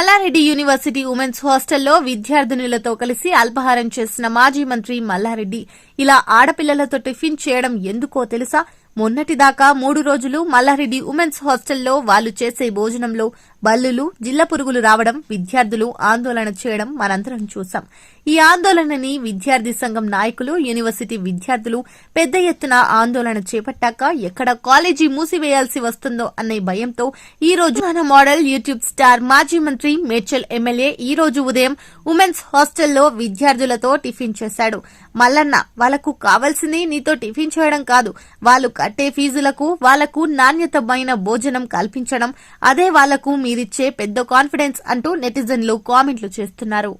Mallareddy university women's హాస్టల్లో విద్యార్థినులతో కలిసి అల్పాహారం చేసిన మాజీ మంత్రి మల్లారెడ్డి. ఇలా ఆడపిల్లలతో టిఫిన్ చేయడం ఎందుకో తెలుసా? మొన్నటిదాకా మూడు రోజులు మల్లారెడ్డి ఉమెన్స్ హాస్టల్లో వాళ్ళు చేసే భోజనంలో బల్లులు జిల్ల పురుగులు రావడం విద్యార్థులు ఆందోళన చేయడం మనందరం చూశాం. ఈ ఆందోళనని విద్యార్థి సంఘం నాయకులు యూనివర్సిటీ విద్యార్థులు పెద్ద ఎత్తున ఆందోళన చేపట్టాక ఎక్కడ కాలేజీ మూసివేయాల్సి వస్తుందో అనే భయంతో ఈ రోజు మన మోడల్ యూట్యూబ్ స్టార్ మాజీ మంత్రి మేడ్చల్ ఎమ్మెల్యే ఈ రోజు ఉదయం ఉమెన్స్ హాస్టల్లో విద్యార్థులతో టిఫిన్ చేశాడు. మల్లన్న వాళ్ళకు కావాల్సింది నీతో టిఫిన్ చేయడం కాదు. వాళ్ళు కట్టే ఫీజులకు వాళ్ళకు నాణ్యతమైన భోజనం కల్పించడం అదే వాళ్ళకు మీరిచ్చే పెద్ద కాన్ఫిడెన్స్ అంటూ నెటిజన్లు కామెంట్లు చేస్తున్నారు.